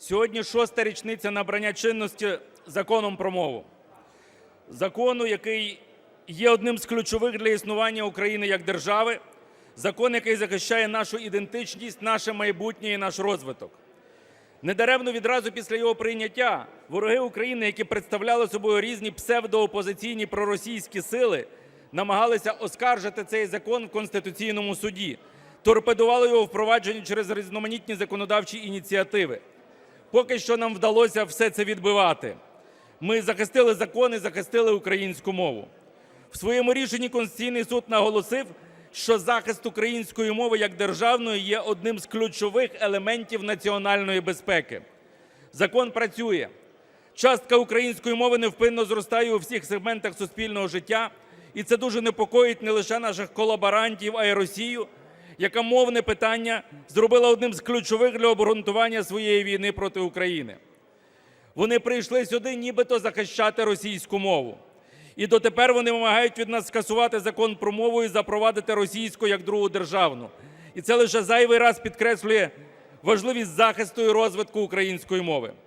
Сьогодні шоста річниця набрання чинності Законом про мову. Закону, який є одним з ключових для існування України як держави, закон, який захищає нашу ідентичність, наше майбутнє і наш розвиток. Недаремно відразу після його прийняття вороги України, які представляли собою різні псевдоопозиційні проросійські сили, намагалися оскаржити цей закон в Конституційному Суді, торпедували його впровадження через різноманітні законодавчі ініціативи. Поки що нам вдалося все це відбивати. Ми захистили закон і захистили українську мову. В своєму рішенні Конституційний суд наголосив, що захист української мови як державної є одним з ключових елементів національної безпеки. Закон працює. Частка української мови невпинно зростає у всіх сегментах суспільного життя, і це дуже непокоїть не лише наших колаборантів, а й Росію, яка мовне питання зробила одним з ключових для обґрунтування своєї війни проти України. Вони прийшли сюди нібито захищати російську мову. І дотепер вони вимагають від нас скасувати закон про мову і запровадити російську як другу державну. І це лише зайвий раз підкреслює важливість захисту і розвитку української мови.